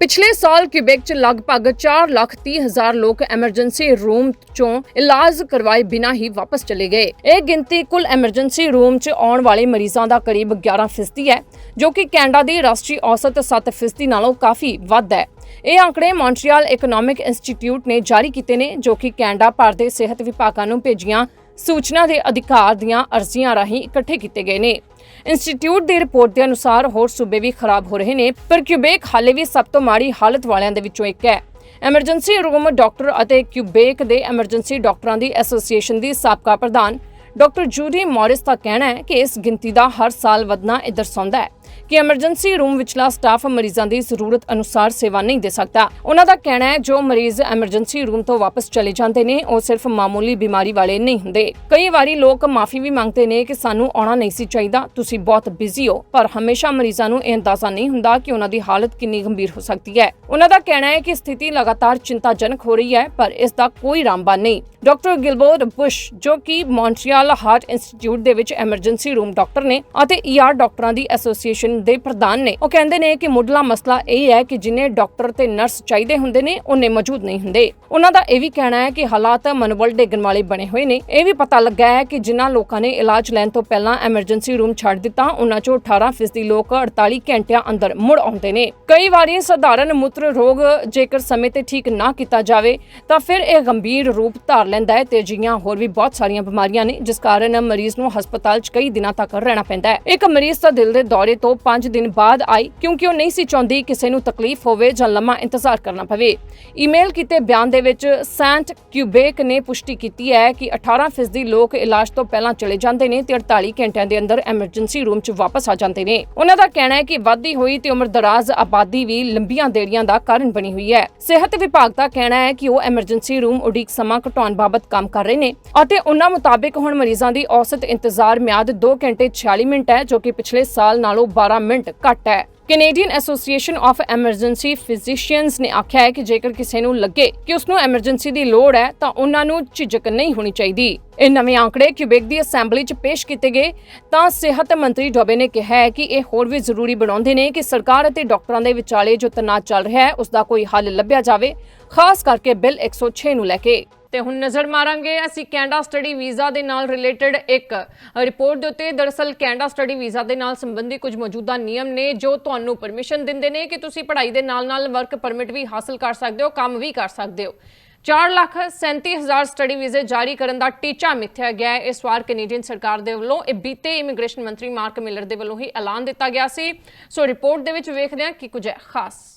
ਪਿਛਲੇ ਸਾਲ ਕਿਬੇਕ 'ਚ ਲਗਭਗ 4 ਲੱਖ 30 ਹਜ਼ਾਰ ਲੋਕ ਐਮਰਜੈਂਸੀ ਰੂਮ 'ਚੋਂ ਇਲਾਜ ਕਰਵਾਏ ਬਿਨਾਂ ਹੀ ਵਾਪਸ ਚਲੇ ਗਏ। ਇਹ ਗਿਣਤੀ ਕੁੱਲ ਐਮਰਜੈਂਸੀ ਰੂਮ 'ਚ ਆਉਣ ਵਾਲੇ ਮਰੀਜ਼ਾਂ ਦਾ ਕਰੀਬ 11% ਫੀਸਦੀ ਹੈ, ਜੋ ਕਿ ਕੈਨੇਡਾ ਦੀ ਰਾਸ਼ਟਰੀ ਔਸਤ 7% ਫੀਸਦੀ ਨਾਲੋਂ ਕਾਫੀ ਵੱਧ ਹੈ। ਇਹ ਅੰਕੜੇ ਮੌਂਟਰੀਅਲ ਇਕਨੋਮਿਕ ਇੰਸਟੀਚਿਊਟ ਨੇ ਜਾਰੀ ਕੀਤੇ ਨੇ, ਜੋ ਕਿ ਕੈਨੇਡਾ ਭਰ ਦੇ ਸਿਹਤ ਵਿਭਾਗਾਂ ਨੂੰ ਭੇਜੀਆਂ ਸੂਚਨਾ ਦੇ ਅਧਿਕਾਰ ਦੀਆਂ ਅਰਜ਼ੀਆਂ ਰਾਹੀਂ ਇਕੱਠੇ ਕੀਤੇ ਗਏ ਨੇ। ਇੰਸਟੀਚਿਊਟ ਦੀ ਰਿਪੋਰਟ ਦੇ ਅਨੁਸਾਰ ਹੋਰ ਸੂਬੇ ਵੀ ਖਰਾਬ ਹੋ ਰਹੇ ਨੇ, ਪਰ ਕਿਊਬੇਕ ਹਾਲੇ ਵੀ ਸਭ ਤੋਂ ਮਾੜੀ ਹਾਲਤ ਵਾਲਿਆਂ ਦੇ ਵਿੱਚੋਂ ਇੱਕ ਹੈ। ਐਮਰਜੈਂਸੀ ਰੂਮ ਡਾਕਟਰ ਅਤੇ ਕਿਊਬੇਕ ਦੇ ਐਮਰਜੈਂਸੀ ਡਾਕਟਰਾਂ ਦੀ ਐਸੋਸੀਏਸ਼ਨ ਦੀ ਸਾਬਕਾ ਪ੍ਰਧਾਨ ਡਾਕਟਰ ਜੂਰੀ ਮੌਰਿਸ ਦਾ ਕਹਿਣਾ ਹੈ ਕਿ ਇਸ ਗਿਣਤੀ ਦਾ ਹਰ ਸਾਲ ਵਧਣਾ ਇਹ ਦਰਸਾਉਂਦਾ ਹੈ। ਕਿ ਐਮਰਜੈਂਸੀ ਰੂਮ ਵਿਚਲਾ ਸਟਾਫ ਮਰੀਜ਼ਾਂ ਦੀ ਜ਼ਰੂਰਤ ਅਨੁਸਾਰ ਸੇਵਾ ਨਹੀਂ ਦੇ ਸਕਦਾ। ਉਹਨਾਂ ਦਾ ਕਹਿਣਾ ਹੈ, ਜੋ ਮਰੀਜ਼ ਐਮਰਜੈਂਸੀ ਰੂਮ ਤੋਂ ਵਾਪਸ ਚਲੇ ਜਾਂਦੇ ਨੇ, ਉਹ ਸਿਰਫ ਮਾਮੂਲੀ ਬਿਮਾਰੀ ਵਾਲੇ ਨਹੀਂ ਹੁੰਦੇ। ਕਈ ਵਾਰੀ ਲੋਕ ਮਾਫੀ ਵੀ ਮੰਗਦੇ ਨੇ ਕਿ ਸਾਨੂੰ ਆਉਣਾ ਨਹੀਂ ਸੀ ਚਾਹੀਦਾ, ਤੁਸੀਂ ਬਹੁਤ ਬਿਜ਼ੀ ਹੋ। ਪਰ ਹਮੇਸ਼ਾ ਮਰੀਜ਼ਾਂ ਨੂੰ ਇਹ ਅੰਦਾਜ਼ਾ ਨਹੀਂ ਹੁੰਦਾ ਕਿ ਉਹਨਾਂ ਦੀ ਹਾਲਤ ਕਿੰਨੀ ਗੰਭੀਰ ਹੋ ਸਕਦੀ ਹੈ। ਉਹਨਾਂ ਦਾ ਕਹਿਣਾ ਹੈ ਕਿ ਸਥਿਤੀ ਲਗਾਤਾਰ ਚਿੰਤਾਜਨਕ ਹੋ ਰਹੀ ਹੈ, ਪਰ ਇਸ ਦਾ ਕੋਈ ਰਾਮਬਾਨ ਨਹੀਂ। ਡਾਕਟਰ ਗਿਲਬੋਰ ਬੁਸ਼, ਜੋ ਕਿ ਮੌਂਟਰੀਅਲ ਹਾਰਟ ਇੰਸਟੀਚਿਊਟ ਦੇ ਵਿੱਚ ਐਮਰਜੈਂਸੀ ਰੂਮ ਡਾਕਟਰ ਨੇ ਅਤੇ ਈਆਰ ਡਾਕਟਰਾਂ ਦੀ ਐਸੋਸੀਏਸ਼ਨ ਦੇ ਪ੍ਰਧਾਨ ਨੇ। ਉਹ ਕਹਿੰਦੇ ਨੇ ਕਿ ਮੁੱਢਲਾ ਮਸਲਾ ਇਹ ਹੈ ਕਿ ਜਿੰਨੇ ਡਾਕਟਰ ਤੇ ਨਰਸ ਚਾਹੀਦੇ ਹੁੰਦੇ ਨੇ, ਉਹਨੇ ਮੌਜੂਦ ਨਹੀਂ ਹੁੰਦੇ। ਉਹਨਾਂ ਦਾ ਇਹ ਵੀ ਕਹਿਣਾ ਹੈ ਕਿ ਹਾਲਾਤ ਮਨੋਬਲ ਡੇਗਣ ਵਾਲੇ ਬਣੇ ਹੋਏ ਨੇ। ਇਹ ਵੀ ਪਤਾ ਲੱਗਾ ਹੈ ਕਿ ਜਿਨ੍ਹਾਂ ਲੋਕਾਂ ਨੇ ਇਲਾਜ ਲੈਣ ਤੋਂ ਪਹਿਲਾਂ ਐਮਰਜੈਂਸੀ ਰੂਮ ਛੱਡ ਦਿੱਤਾ, ਉਹਨਾਂ ਚੋਂ 18% ਲੋਕ 48 ਘੰਟਿਆਂ ਅੰਦਰ ਮੁੜ ਆਉਂਦੇ ਨੇ। ਕਈ ਵਾਰੀ ਸਧਾਰਨ ਮੂਤਰ ਰੋਗ ਜੇਕਰ ਸਮੇਂ ਤੇ ਠੀਕ ਨਾ ਕੀਤਾ ਜਾਵੇ, ਤਾਂ ਫਿਰ ਇਹ ਗੰਭੀਰ ਰੂਪ ਧਾਰ ਲੈਂਦਾ ਹੈ ਤੇ ਅਜਿਹੀਆਂ ਹੋਰ ਵੀ ਬਹੁਤ ਸਾਰੀਆਂ ਬਿਮਾਰੀਆਂ ਨੇ, ਜਿਸ ਕਾਰਨ ਮਰੀਜ਼ ਨੂੰ ਹਸਪਤਾਲ 'ਚ ਕਈ ਦਿਨਾਂ ਤੱਕ ਰਹਿਣਾ ਪੈਂਦਾ ਹੈ। ਇੱਕ ਮਰੀਜ਼ ਦਾ ਦਿਲ ਦੇ ਦੌਰੇ ਤੋਂ 5 ਦਿਨ ਬਾਅਦ ਆਈ, ਕਿਉਂਕਿ ਉਹ ਨਹੀਂ ਸੀ ਚਾਹੁੰਦੀ ਕਿਸੇ ਨੂੰ ਤਕਲੀਫ ਹੋਵੇ ਜਾਂ ਲੰਮਾ ਇੰਤਜ਼ਾਰ ਕਰਨਾ ਪਵੇ। ਈਮੇਲ ਕੀਤੇ ਬਿਆਨ ਦੇ ਵਿੱਚ ਸੈਂਟ ਕਿਊਬੇਕ ਨੇ ਪੁਸ਼ਟੀ ਕੀਤੀ ਹੈ ਕਿ 18% ਲੋਕ ਇਲਾਜ ਤੋਂ ਪਹਿਲਾਂ ਚਲੇ ਜਾਂਦੇ ਨੇ ਤੇ 48 ਘੰਟਿਆਂ ਦੇ ਅੰਦਰ ਐਮਰਜੈਂਸੀ ਰੂਮ 'ਚ ਵਾਪਸ ਆ ਜਾਂਦੇ ਨੇ। ਉਹਨਾਂ ਦਾ ਕਹਿਣਾ ਹੈ ਕਿ ਵਾਧੀ ਹੋਈ ਤੇ ਉਮਰਦਰਾਜ਼ ਆਬਾਦੀ ਵੀ ਲੰਬੀਆਂ ਦੇਰੀਆਂ ਦਾ ਕਾਰਨ ਬਣੀ ਹੋਈ ਹੈ। ਸਿਹਤ ਵਿਭਾਗ ਦਾ ਕਹਿਣਾ ਹੈ ਕਿ ਉਹ ਐਮਰਜੈਂਸੀ ਰੂਮ ਉਡੀਕ ਸਮਾਂ ਘਟਾਉਣ ਬਾਬਤ ਕੰਮ ਕਰ ਰਹੇ ਨੇ ਅਤੇ ਉਹਨਾਂ ਮੁਤਾਬਿਕ ਹੁਣ ਮਰੀਜ਼ਾਂ ਦੀ ਔਸਤ ਇੰਤਜ਼ਾਰ ਮਿਆਦ 2 ਘੰਟੇ 46 ਮਿੰਟ ਹੈ, ਜੋ ਕਿ ਪਿਛਲੇ ਸਾਲ ਨਾਲੋਂ 12 ਮਿੰਟ ਘੱਟ ਹੈ। Canadian Association of Emergency Physicians ਨੇ ਆਖਿਆ ਹੈ ਕਿ ਜੇਕਰ ਕਿਸੇ ਨੂੰ ਲੱਗੇ ਕਿ ਉਸ ਨੂੰ ਐਮਰਜੈਂਸੀ ਦੀ ਲੋੜ ਹੈ, ਤਾਂ ਉਹਨਾਂ ਨੂੰ ਝਿਜਕ ਨਹੀਂ ਹੋਣੀ ਚਾਹੀਦੀ। ਇਹ ਨਵੇਂ ਆંકੜੇ ਕਿਊਬੇਕ ਦੀ ਅਸੈਂਬਲੀ 'ਚ ਪੇਸ਼ ਕੀਤੇ ਗਏ। ਤਾਂ ਸਿਹਤ ਮੰਤਰੀ ਡੋਬੇ ਨੇ ਕਿਹਾ ਹੈ ਕਿ ਇਹ ਹੋਰ ਵੀ ਜ਼ਰੂਰੀ ਬਣਾਉਂਦੇ ਨੇ ਕਿ ਸਰਕਾਰ ਅਤੇ ਡਾਕਟਰਾਂ ਦੇ ਵਿਚਾਲੇ ਜੋ ਤਣਾਅ ਚੱਲ ਰਿਹਾ ਹੈ ਉਸ ਦਾ ਕੋਈ ਹੱਲ ਲੱਭਿਆ ਜਾਵੇ, ਖਾਸ ਕਰਕੇ ਬਿੱਲ 106 ਨੂੰ ਲੈ ਕੇ। ਤੇ ਹੁਣ ਨਜ਼ਰ ਮਾਰਾਂਗੇ, ਅਸੀਂ ਕੈਨੇਡਾ ਸਟੱਡੀ ਵੀਜ਼ਾ ਦੇ ਨਾਲ ਰਿਲੇਟਡ ਇੱਕ ਰਿਪੋਰਟ ਦੇ ਉੱਤੇ। ਦਰਅਸਲ ਕੈਨੇਡਾ ਸਟੱਡੀ ਵੀਜ਼ਾ ਦੇ ਨਾਲ ਸੰਬੰਧੀ ਕੁਝ ਮੌਜੂਦਾ ਨਿਯਮ ਨੇ ਜੋ ਤੁਹਾਨੂੰ ਪਰਮਿਸ਼ਨ ਦਿੰਦੇ ਨੇ ਕਿ ਤੁਸੀਂ ਪੜ੍ਹਾਈ ਦੇ ਨਾਲ-ਨਾਲ ਵਰਕ ਪਰਮਿਟ ਵੀ ਹਾਸਲ ਕਰ ਸਕਦੇ ਹੋ, ਕੰਮ ਵੀ ਕਰ ਸਕਦੇ ਹੋ। 4 ਲੱਖ 37 ਹਜ਼ਾਰ ਸਟੱਡੀ ਵੀਜ਼ੇ ਜਾਰੀ ਕਰਨ ਦਾ ਟੀਚਾ ਮਿੱਥਿਆ ਗਿਆ ਹੈ। ਇਸ ਵਾਰ ਕੈਨੇਡੀਅਨ ਸਰਕਾਰ ਦੇ ਵੱਲੋਂ ਇਹ ਬੀਤੇ ਇਮੀਗ੍ਰੇਸ਼ਨ ਮੰਤਰੀ ਮਾਰਕ ਮਿਲਰ ਦੇ ਵੱਲੋਂ ਹੀ ਐਲਾਨ ਦਿੱਤਾ ਗਿਆ ਸੀ। ਸੋ ਰਿਪੋਰਟ ਦੇ ਵਿੱਚ ਵੇਖਦੇ ਹਾਂ ਕੀ ਕੁਝ ਹੈ ਖਾਸ।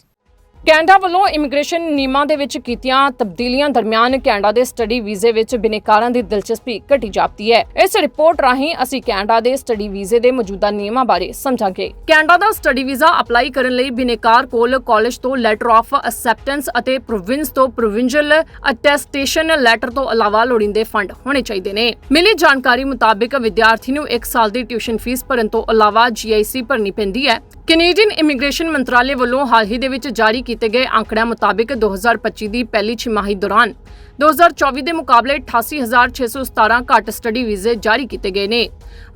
ਕੈਨੇਡਾ ਵੱਲੋਂ ਇਮੀਗ੍ਰੇਸ਼ਨ ਨਿਯਮਾਂ ਦੇ ਵਿੱਚ ਕੀਤੀਆਂ ਤਬਦੀਲੀਆਂ ਦਰਮਿਆਨ ਕੈਨੇਡਾ ਦੇ ਸਟੱਡੀ ਵੀਜ਼ੇ ਵਿੱਚ ਬਿਨੇਕਾਰਾਂ ਦੀ ਦਿਲਚਸਪੀ ਘਟੀ ਜਾਪਦੀ ਹੈ। ਇਸ ਰਿਪੋਰਟ ਰਾਹੀਂ ਅਸੀਂ ਕੈਨੇਡਾ ਦੇ ਸਟੱਡੀ ਵੀਜ਼ੇ ਦੇ ਮੌਜੂਦਾ ਨਿਯਮਾਂ ਬਾਰੇ ਸਮਝਾਂਗੇ। ਕੈਨੇਡਾ ਦਾ ਸਟੱਡੀ ਵੀਜ਼ਾ ਅਪਲਾਈ ਕਰਨ ਲਈ ਬਿਨੇਕਾਰ ਕੋਲ ਕਾਲਜ ਤੋਂ ਲੈਟਰ ਆਫ ਅਸੈਪਟੈਂਸ ਅਤੇ ਪ੍ਰੋਵਿੰਸ ਤੋਂ ਪ੍ਰੋਵਿੰਸ਼ੀਅਲ ਅਟੈਸਟੇਸ਼ਨ ਲੈਟਰ ਤੋਂ ਇਲਾਵਾ ਲੋੜੀਂਦੇ ਫੰਡ ਹੋਣੇ ਚਾਹੀਦੇ ਨੇ। ਮਿਲੀ ਜਾਣਕਾਰੀ ਮੁਤਾਬਿਕ ਵਿਦਿਆਰਥੀ ਨੂੰ 1 ਸਾਲ ਦੀ ਟਿਊਸ਼ਨ ਫੀਸ ਭਰਨ ਤੋਂ ਇਲਾਵਾ GIC ਭਰਨੀ ਪੈਂਦੀ ਹੈ। ਕੈਨੇਡੀਅਨ ਇਮੀਗ੍ਰੇਸ਼ਨ ਮੰਤਰਾਲੇ ਵੱਲੋਂ ਹਾਲ ਹੀ ਦੇ ਵਿੱਚ ਜਾਰੀ ਕੀਤੇ ਗਏ ਅੰਕੜਿਆਂ ਮੁਤਾਬਿਕ 2025 ਦੀ ਪਹਿਲੀ ਛਿਮਾਹੀ ਦੌਰਾਨ 2024 ਦੇ ਮੁਕਾਬਲੇ 88617 ਘੱਟ ਸਟੱਡੀ ਵੀਜ਼ੇ ਜਾਰੀ ਕੀਤੇ ਗਏ ਨੇ।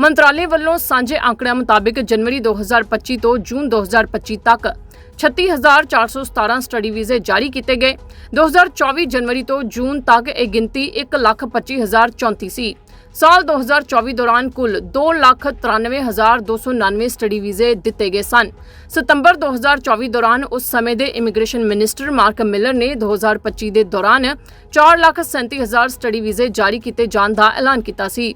ਮੰਤਰਾਲੇ ਵੱਲੋਂ ਸਾਂਝੇ ਅੰਕੜਿਆਂ ਮੁਤਾਬਿਕ ਜਨਵਰੀ 2025 ਤੋਂ ਜੂਨ 2025 ਤੱਕ 36417 ਸਟੱਡੀ ਵੀਜ਼ੇ ਜਾਰੀ ਕੀਤੇ ਗਏ। 2024 ਜਨਵਰੀ ਤੋਂ ਜੂਨ ਤੱਕ ਇਹ ਗਿਣਤੀ 125034 ਸੀ। ਸਾਲ 2024 ਦੌਰਾਨ ਕੁੱਲ 293299 ਸਟੱਡੀ ਵੀਜ਼ੇ ਦਿੱਤੇ ਗਏ ਸਨ। ਸਤੰਬਰ 2024 ਦੌਰਾਨ ਉਸ ਸਮੇਂ ਦੇ ਇਮੀਗ੍ਰੇਸ਼ਨ ਮਿਨਿਸਟਰ ਮਾਰਕ ਮਿਲਰ ਨੇ 2025 ਦੇ ਦੌਰਾਨ 437000 ਸਟੱਡੀ ਵੀਜ਼ੇ ਜਾਰੀ ਕੀਤੇ ਜਾਣ ਦਾ ਐਲਾਨ ਕੀਤਾ ਸੀ।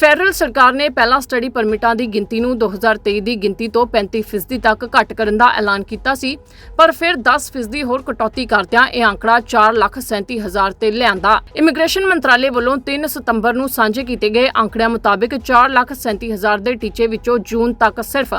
ਫੈਡਰਲ ਸਰਕਾਰ ਨੇ ਪਹਿਲਾਂ ਸਟੱਡੀ ਪਰਮਿਟਾਂ ਦੀ ਗਿਣਤੀ ਨੂੰ 2023 ਦੀ ਗਿਣਤੀ ਤੋਂ 35% ਤੱਕ ਘੱਟ ਕਰਨ ਦਾ ਐਲਾਨ ਕੀਤਾ ਸੀ, ਪਰ ਫਿਰ 10% ਹੋਰ ਕਟੌਤੀ ਕਰਦਿਆਂ ਇਹ ਅੰਕੜਾ 437000 ਤੇ ਲਿਆਂਦਾ। ਇਮੀਗ੍ਰੇਸ਼ਨ ਮੰਤਰਾਲੇ ਵੱਲੋਂ 3 ਸਤੰਬਰ ਨੂੰ ਸਾਂਝੇ ਕੀਤੇ ਗਏ ਅੰਕੜਿਆਂ ਮੁਤਾਬਿਕ 437000 ਦੇ ਟੀਚੇ ਵਿੱਚੋਂ ਜੂਨ ਤੱਕ ਸਿਰਫ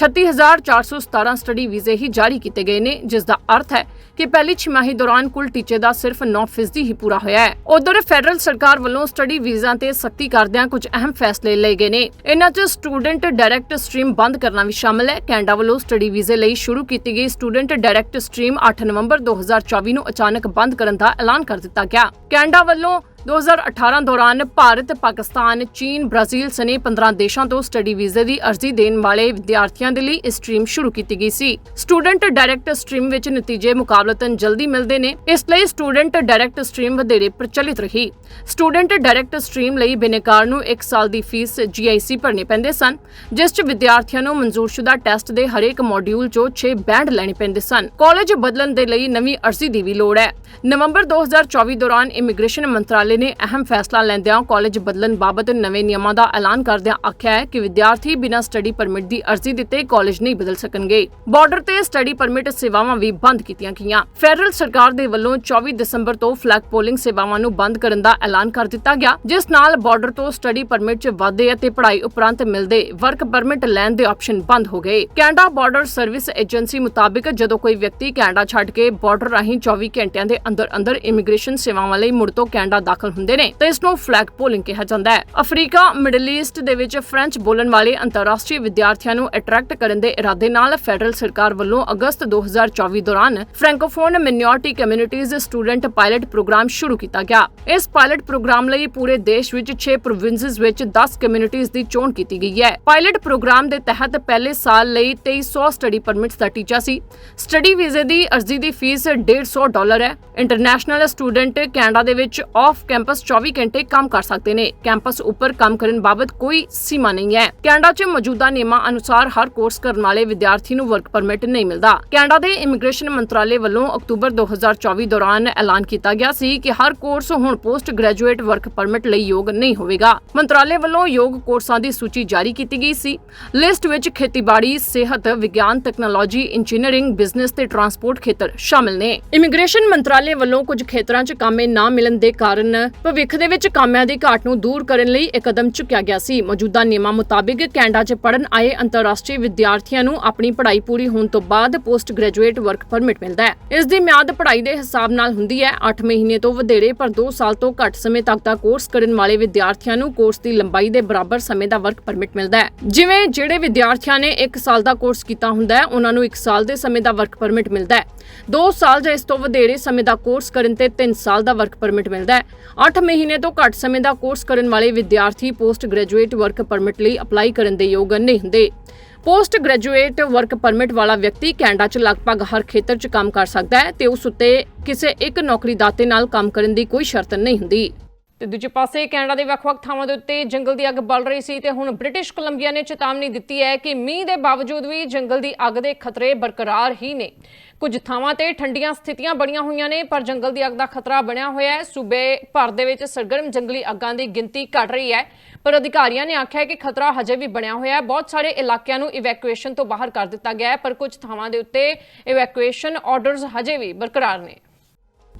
36417 ਸਟੱਡੀ ਵੀਜ਼ੇ ਹੀ ਜਾਰੀ ਕੀਤੇ ਗਏ ਨੇ, ਜਿਸ ਦਾ ਅਰਥ ਹੈ ਕਿ ਪਹਿਲੀ ਛਿਮਾਹੀ ਦੌਰਾਨ ਕੁੱਲ ਟੀਚੇ ਦਾ ਸਿਰਫ 9% ਹੀ ਪੂਰਾ ਹੋਇਆ ਹੈ। ਉਧਰ ਫੈਡਰਲ ਸਰਕਾਰ ਵੱਲੋਂ ਸਟੱਡੀ ਵੀਜ਼ਾ ਤੇ ਸਖਤੀ ਕਰਦਿਆਂ ਕੁਝ ਅਹਿਮ ਫੈਸਲੇ ਲਏ ਗਏ ਨੇ। ਇਹਨਾਂ 'ਚ ਸਟੂਡੈਂਟ ਡਾਇਰੈਕਟ ਸਟ੍ਰੀਮ ਬੰਦ ਕਰਨਾ ਵੀ ਸ਼ਾਮਲ ਹੈ। ਕੈਨੇਡਾ ਵੱਲੋਂ ਸਟੱਡੀ ਵੀਜ਼ੇ ਲਈ ਸ਼ੁਰੂ ਕੀਤੀ ਗਈ ਸਟੂਡੈਂਟ ਡਾਇਰੈਕਟ ਸਟ੍ਰੀਮ 8 ਨਵੰਬਰ 2024 ਨੂੰ ਅਚਾਨਕ ਬੰਦ ਕਰਨ ਦਾ ਐਲਾਨ ਕਰ ਦਿੱਤਾ ਗਿਆ। ਕੈਨੇਡਾ ਵੱਲੋਂ 2018 ਦੌਰਾਨ ਭਾਰਤ, ਪਾਕਿਸਤਾਨ, ਚੀਨ, ਬ੍ਰਾਜ਼ੀਲ ਸਣੇ 15 ਦੇਸ਼ਾਂ ਤੋਂ ਸਟੱਡੀ ਵੀਜ਼ੇ ਦੀ ਅਰਜ਼ੀ ਦੇਣ ਵਾਲੇ ਵਿਦਿਆਰਥੀਆਂ ਦੇ ਲਈ ਇਹ ਸਟ੍ਰੀਮ ਸ਼ੁਰੂ ਕੀਤੀ ਗਈ ਸੀ। ਸਟੂਡੈਂਟ ਡਾਇਰੈਕਟ ਸਟ੍ਰੀਮ ਵਿੱਚ ਨਤੀਜੇ ਮੁਕਾਬਲੇ ਮੁਕਾਬਲਤਨ ਜਲਦੀ ਮਿਲਦੇ ਨੇ, ਇਸ ਲਈ ਸਟੂਡੈਂਟ ਡਾਇਰੈਕਟ ਸਟ੍ਰੀਮ ਵਧੇਰੇ ਪ੍ਰਚਲਿਤ ਰਹੀ। ਸਟੂਡੈਂਟ ਡਾਇਰੈਕਟ ਸਟ੍ਰੀਮ ਲਈ ਬਿਨੇਕਾਰ ਨੂੰ 1 ਸਾਲ ਦੀ ਫੀਸ GIC ਭਰਨੇ ਪੈਂਦੇ ਸਨ, ਜਿਸ 'ਚ ਵਿਦਿਆਰਥੀਆਂ ਨੂੰ ਮਨਜ਼ੂਰਸ਼ੁਦਾ ਟੈਸਟ ਦੇ ਹਰੇਕ ਮੋਡਿਊਲ 'ਚੋਂ 6 ਬੈਂਡ ਲੈਣੇ ਪੈਂਦੇ ਸਨ। ਕਾਲਜ ਬਦਲਣ ਦੇ ਲਈ ਨਵੀਂ ਅਰਜ਼ੀ ਦੀ ਵੀ ਲੋੜ ਹੈ। ਨਵੰਬਰ 2024 ਦੌਰਾਨ ਇਮੀਗ੍ਰੇਸ਼ਨ ਮੰਤਰਾਲੇ ਨੇ ਅਹਿਮ ਫੈਸਲਾ ਲੈਂਦਿਆਂ ਕਾਲਜ ਬਦਲਣ ਬਾਬਤ ਨਵੇਂ ਨਿਯਮਾਂ ਦਾ ਐਲਾਨ ਕਰਦਿਆਂ ਆਖਿਆ ਹੈ ਕਿ ਵਿਦਿਆਰਥੀ ਬਿਨਾਂ ਸਟੱਡੀ ਪਰਮਿਟ ਦੀ ਅਰਜ਼ੀ ਦਿੱਤੇ ਕਾਲਜ ਨਹੀਂ ਬਦਲ ਸਕਣਗੇ ਬਾਰਡਰ ਤੇ ਸਟੱਡੀ ਪਰਮਿਟ ਸੇਵਾਵਾਂ ਵੀ ਬੰਦ ਕੀਤੀਆਂ ਗਈਆਂ ਫੈਡਰਲ ਸਰਕਾਰ ਦੇ ਵੱਲੋਂ 24 ਦਸੰਬਰ ਤੋਂ ਫਲੈਗ ਪੋਲਿੰਗ ਸੇਵਾਵਾਂ ਨੂੰ ਬੰਦ ਕਰਨ ਦਾ ਐਲਾਨ ਕਰ ਦਿੱਤਾ ਗਿਆ, ਜਿਸ ਨਾਲ ਬਾਰਡਰ ਤੋਂ ਸਟੱਡੀ ਪਰਮਿਟ 'ਚ ਵਾਧੇ ਅਤੇ ਪੜ੍ਹਾਈ ਉਪਰੰਤ ਮਿਲਦੇ ਵਰਕ ਪਰਮਿਟ ਲੈਣ ਦੇ ਆਪਸ਼ਨ ਬੰਦ ਹੋ ਗਏ। ਕੈਨੇਡਾ ਬਾਰਡਰ ਸਰਵਿਸ ਏਜੰਸੀ ਮੁਤਾਬਿਕ ਜਦੋਂ ਕੋਈ ਵਿਅਕਤੀ ਕੈਨੇਡਾ ਛੱਡ ਕੇ ਬਾਰਡਰ ਰਾਹੀਂ 24 ਘੰਟਿਆਂ ਦੇ ਅੰਦਰ ਅੰਦਰ ਇਮੀਗ੍ਰੇਸ਼ਨ ਸੇਵਾਵਾਂ ਲਈ ਮੁੜ ਤੋਂ ਕੈਨੇਡਾ ਦਾਖਲ ਹੁੰਦੇ ਨੇ, ਤਾਂ ਇਸ ਨੂੰ ਫਲੈਗ ਪੋਲਿੰਗ ਕਿਹਾ ਜਾਂਦਾ ਹੈ। ਅਫਰੀਕਾ, ਮਿਡਲ ਈਸਟ ਦੇ ਵਿੱਚ ਫ੍ਰੈਂਚ ਬੋਲਣ ਵਾਲੇ ਅੰਤਰਰਾਸ਼ਟਰੀ ਵਿਦਿਆਰਥੀਆਂ ਨੂੰ ਅਟਰੈਕਟ ਕਰਨ ਦੇ ਇਰਾਦੇ ਨਾਲ ਫੈਡਰਲ ਸਰਕਾਰ ਵੱਲੋਂ ਅਗਸਤ 2024 ਦੌਰਾਨ francophone minority communities student pilot programme ਸ਼ੁਰੂ ਕੀਤਾ ਗਿਆ। ਇਸ ਪਾਇਲਟ ਪ੍ਰੋਗਰਾਮ ਲਈ ਪੂਰੇ ਦੇਸ਼ ਵਿੱਚ 6 ਪ੍ਰੋਵਿੰਸਸ ਵਿੱਚ 10 ਕਮਿਊਨਿਟੀਜ਼ ਦੀ ਚੋਣ ਕੀਤੀ ਗਈ ਹੈ। ਪਾਇਲਟ ਪ੍ਰੋਗਰਾਮ ਦੇ ਤਹਿਤ ਪਹਿਲੇ ਸਾਲ ਲਈ 2300 ਸਟੱਡੀ ਪਰਮਿਟਸ ਦਾ ਟੀਚਾ ਸੀ। ਸਟੱਡੀ ਵੀਜ਼ੇ ਦੀ ਅਰਜ਼ੀ ਦੀ ਫੀਸ 150 ਡਾਲਰ ਹੈ। ਇੰਟਰਨੈਸ਼ਨਲ ਸਟੂਡੈਂਟ ਕੈਨੇਡਾ ਦੇ ਵਿੱਚ ਆਫ ਕੈਂਪਸ 24 ਘੰਟੇ ਕੰਮ ਕਰ ਸਕਦੇ ਨੇ। ਕੈਂਪਸ ਉੱਪਰ ਕੰਮ ਕਰਨ ਬਾਬਤ ਕੋਈ ਸੀਮਾ ਨਹੀਂ ਹੈ। ਕੈਨੇਡਾ 'ਚ ਮੌਜੂਦਾ ਨਿਯਮਾਂ ਅਨੁਸਾਰ ਹਰ ਕੋਰਸ ਕਰਨ ਵਾਲੇ ਵਿਦਿਆਰਥੀ ਨੂੰ ਵਰਕ ਪਰਮਿਟ ਨਹੀਂ ਮਿਲਦਾ। ਕੈਨੇਡਾ ਦੇ ਇਮੀਗ੍ਰੇਸ਼ਨ ਮੰਤਰਾਲੇ ਵੱਲੋਂ ਅਕਤੂਬਰ 2024 ਦੌਰਾਨ ਐਲਾਨ ਕੀਤਾ ਗਿਆ ਸੀ ਕਿ ਹਰ ਕੋਰਸ ਹੁਣ ਪੋਸਟ ਗ੍ਰੈਜੂਏਟ ਵਰਕ ਪਰਮਿਟ ਲਈ ਯੋਗ ਨਹੀਂ ਹੋਵੇਗਾ। ਮੰਤਰਾਲੇ ਵੱਲੋਂ ਯੋਗ ਕੋਰਸਾਂ ਦੀ ਸੂਚੀ ਜਾਰੀ ਕੀਤੀ ਗਈ ਸੀ। ਲਿਸਟ ਵਿੱਚ ਖੇਤੀਬਾੜੀ, ਸਿਹਤ, ਵਿਗਿਆਨ ਤਕਨਾਲੋਜੀ ਇੰਜੀਨੀਅਰਿੰਗ, ਬਿਜ਼ਨਸ ਤੇ ਟਰਾਂਸਪੋਰਟ ਖੇਤਰ ਸ਼ਾਮਿਲ ਨੇ। ਇਮੀਗ੍ਰੇਸ਼ਨ ਮੰਤਰਾਲੇ ਵੱਲੋਂ ਕੁਝ ਖੇਤਰਾਂ 'ਚ ਕਾਮੇ ਨਾ ਮਿਲਣ ਦੇ ਕਾਰਨ ਭਵਿੱਖ ਦੇ ਵਿੱਚ ਕਾਮਿਆਂ ਦੀ ਘਾਟ ਨੂੰ ਦੂਰ ਕਰਨ ਲਈ ਇੱਕ ਕਦਮ ਚੁੱਕਿਆ ਗਿਆ ਸੀ। ਮੌਜੂਦਾ ਨਿਯਮਾਂ ਮੁਤਾਬਿਕ ਕੈਨੇਡਾ 'ਚ ਪੜਨ ਆਏ ਅੰਤਰਰਾਸ਼ਟਰੀ ਵਿਦਿਆਰਥੀਆਂ ਨੂੰ ਆਪਣੀ ਪੜ੍ਹਾਈ ਪੂਰੀ ਹੋਣ ਤੋਂ ਬਾਅਦ ਪੋਸਟ ਗ੍ਰੈਜੂਏਟ ਵਰਕ ਪਰਮਿਟ ਮਿਲਦਾ ਹੈ। ਇਸ ਦੀ ਮਿਆਦ ਪੜ੍ਹਾਈ ਦੇ ਹਿਸਾਬ ਨਾਲ ਹੁੰਦੀ ਹੈ। 8 ਮਹੀਨੇ ਤੋਂ ਵਧੇਰੇ ਪਰ 2 ਸਾਲ ਤੋਂ ਘੱਟ ਸਮੇਂ ਤੱਕ ਦਾ ਕੋਰਸ ਕਰਨ ਵਾਲੇ ਵਿਦਿਆਰਥੀਆਂ ਨੂੰ ਕੋਰਸ ਦੀ ਲੰਬਾਈ ਦੇ ਬਰਾਬਰ ਸਮੇਂ ਦਾ ਵਰਕ ਪਰਮਿਟ ਮਿਲਦਾ ਹੈ। ਜਿਵੇਂ ਜਿਹੜੇ ਵਿਦਿਆਰਥੀਆਂ ਨੇ 1 ਸਾਲ ਦਾ ਕੋਰਸ ਕੀਤਾ ਹੁੰਦਾ ਹੈ, ਉਹਨਾਂ ਨੂੰ 1 ਸਾਲ ਦੇ ਸਮੇਂ ਦਾ ਵਰਕ ਪਰਮਿਟ ਮਿਲਦਾ ਹੈ। 2 ਸਾਲ ਜਾਂ ਇਸ ਤੋਂ ਵਧੇਰੇ ਸਮੇਂ ਦਾ ਕੋਰਸ ਕਰਨ ਤੇ 3 ਸਾਲ ਦਾ ਵਰਕ ਪਰਮਿਟ ਮਿਲਦਾ ਹੈ। 8 ਮਹੀਨੇ ਤੋਂ ਘੱਟ ਸਮੇਂ ਦਾ ਕੋਰਸ ਕਰਨ ਵਾਲੇ ਵਿਦਿਆਰਥੀ ਪੋਸਟ ਗ੍ਰੈਜੂਏਟ ਵਰਕ ਪਰਮਿਟ ਲਈ ਅਪਲਾਈ ਕਰਨ ਦੇ ਯੋਗ ਨਹੀਂ ਹੁੰਦੇ। ਪੋਸਟ ਗ੍ਰੈਜੂਏਟ ਵਰਕ ਪਰਮਿਟ ਵਾਲਾ ਵਿਅਕਤੀ ਕੈਨੇਡਾ 'ਚ ਲਗਭਗ ਹਰ ਖੇਤਰ 'ਚ ਕੰਮ ਕਰ ਸਕਦਾ ਹੈ ਤੇ ਉਸ ਉੱਤੇ ਕਿਸੇ ਇੱਕ ਨੌਕਰੀ ਦਾਤੇ ਨਾਲ ਕੰਮ ਕਰਨ ਦੀ ਕੋਈ ਸ਼ਰਤ ਨਹੀਂ ਹੁੰਦੀ। ਤੇ ਦੂਜੇ ਪਾਸੇ ਕੈਨੇਡਾ ਦੇ ਵੱਖ-ਵੱਖ ਥਾਵਾਂ ਦੇ ਉੱਤੇ ਜੰਗਲ ਦੀ ਅੱਗ ਬਲ ਰਹੀ ਸੀ ਤੇ ਹੁਣ ਬ੍ਰਿਟਿਸ਼ ਕੋਲੰਬੀਆ ਨੇ ਚੇਤਾਵਨੀ ਦਿੱਤੀ ਹੈ ਕਿ ਮੀਂਹ ਦੇ ਬਾਵਜੂਦ ਵੀ ਜੰਗਲ ਦੀ ਅੱਗ ਦੇ ਖਤਰੇ ਬਰਕਰਾਰ ਹੀ ਨੇ। ਕੁਝ ਥਾਵਾਂ ਤੇ ਠੰਡੀਆਂ ਸਥਿਤੀਆਂ ਬਣੀਆਂ ਹੋਈਆਂ ਨੇ, ਪਰ ਜੰਗਲ ਦੀ ਅੱਗ ਦਾ ਖਤਰਾ ਬਣਿਆ ਹੋਇਆ ਹੈ। ਸੂਬੇ ਭਰ ਦੇ ਵਿੱਚ ਸਰਗਰਮ ਜੰਗਲੀ ਅੱਗਾਂ ਦੀ ਗਿਣਤੀ ਘਟ ਰਹੀ ਹੈ, ਪਰ ਅਧਿਕਾਰੀਆਂ ਨੇ ਆਖਿਆ ਹੈ ਕਿ ਖਤਰਾ ਹਜੇ ਵੀ ਬਣਿਆ ਹੋਇਆ ਹੈ। ਬਹੁਤ ਸਾਰੇ ਇਲਾਕਿਆਂ ਨੂੰ ਇਵੈਕੂਏਸ਼ਨ ਤੋਂ ਬਾਹਰ ਕਰ ਦਿੱਤਾ ਗਿਆ ਹੈ, ਪਰ ਕੁਝ ਥਾਵਾਂ ਦੇ ਉੱਤੇ ਇਵੈਕੂਏਸ਼ਨ ਆਰਡਰਸ ਹਜੇ ਵੀ ਬਰਕਰਾਰ ਨੇ।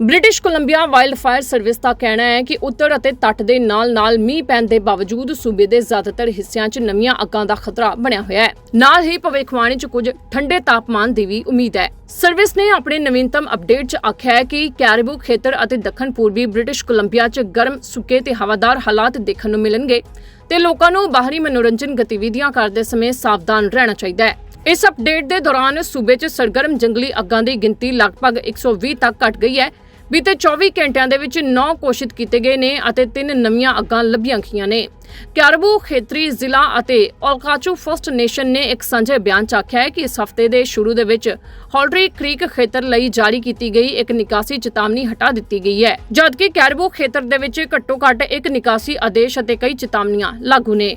British Columbia wild fire service ਦਾ ਕਹਿਣਾ ਹੈ ਕਿ ਉੱਤਰ ਅਤੇ ਤੱਟ ਦੇ ਨਾਲ-ਨਾਲ ਮੀਂਹ ਪੈਣ ਦੇ ਬਾਵਜੂਦ ਸੂਬੇ ਦੇ ਜ਼ਿਆਦਾਤਰ ਹਿੱਸਿਆਂ 'ਚ ਨਵੀਆਂ ਅੱਗਾਂ ਦਾ ਖਤਰਾ ਬਣਿਆ ਹੋਇਆ ਹੈ। ਨਾਲ ਹੀ ਭਵਿੱਖਬਾਣੀ 'ਚ ਕੁਝ ਠੰਡੇ ਤਾਪਮਾਨ ਦੀ ਵੀ ਉਮੀਦ ਹੈ। ਸਰਵਿਸ ਨੇ ਆਪਣੇ ਨਵੀਨਤਮ ਅਪਡੇਟ 'ਚ ਆਖਿਆ ਹੈ ਕਿ ਕੈਰੀਬੂ ਖੇਤਰ ਅਤੇ ਦੱਖਣ ਪੂਰਬੀ ਬ੍ਰਿਟਿਸ਼ ਕੋਲੰਬੀਆ 'ਚ ਗਰਮ, ਸੁੱਕੇ ਤੇ ਹਵਾਦਾਰ ਹਾਲਾਤ ਦੇਖਣ ਨੂੰ ਮਿਲਣਗੇ ਤੇ ਲੋਕਾਂ ਨੂੰ ਬਾਹਰੀ ਮਨੋਰੰਜਨ ਗਤੀਵਿਧੀਆਂ ਕਰਦੇ ਸਮੇਂ ਸਾਵਧਾਨ ਰਹਿਣਾ ਚਾਹੀਦਾ ਹੈ। ਇਸ ਅਪਡੇਟ ਦੇ ਦੌਰਾਨ ਸੂਬੇ 'ਚ ਸਰਗਰਮ ਜੰਗਲੀ ਅੱਗਾਂ ਦੀ ਗਿਣਤੀ ਲਗਭਗ 120 ਤੱਕ ਘਟ ਗਈ ਹੈ। ਬੀਤੇ 24 ਘੰਟਿਆਂ ਦੇ ਵਿੱਚ 9 ਘੋਸ਼ਿਤ ਕੀਤੇ ਗਏ ਨੇ ਅਤੇ ਤਿੰਨ ਨਵੀਆਂ ਅੱਗਾਂ ਲੱਭੀਆਂ ਗਈਆਂ ਨੇ। ਕੈਰਬੂ ਖੇਤਰੀ ਜ਼ਿਲ੍ਹਾ ਅਤੇ ਔਲਕਾਚੂ ਫਰਸਟ ਨੇਸ਼ਨ ਨੇ ਇੱਕ ਸਾਂਝੇ ਬਿਆਨ 'ਚ ਆਖਿਆ ਹੈ ਕਿ ਇਸ ਹਫ਼ਤੇ ਦੇ ਸ਼ੁਰੂ ਦੇ ਵਿੱਚ ਹੌਲਰੀ ਕ੍ਰੀਕ ਖੇਤਰ ਲਈ ਜਾਰੀ ਕੀਤੀ ਗਈ ਇੱਕ ਨਿਕਾਸੀ ਚੇਤਾਵਨੀ ਹਟਾ ਦਿੱਤੀ ਗਈ ਹੈ, ਜਦਕਿ ਕੈਰਬੂ ਖੇਤਰ ਦੇ ਵਿੱਚ ਘੱਟੋ-ਘੱਟ ਇੱਕ ਨਿਕਾਸੀ ਆਦੇਸ਼ ਅਤੇ ਕਈ ਚੇਤਾਵਨੀਆਂ ਲਾਗੂ ਨੇ।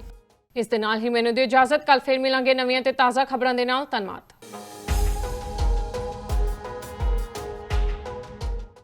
ਇਸ ਦੇ ਨਾਲ ਹੀ ਮੈਨੂੰ ਦਿਓ ਇਜਾਜ਼ਤ ਕੱਲ ਫੇਰ ਮਿਲਾਂਗੇ ਨਵੀਆਂ ਤੇ ਤਾਜ਼ਾ ਖਬਰਾਂ ਦੇ ਨਾਲ। ਧੰਨਵਾਦ।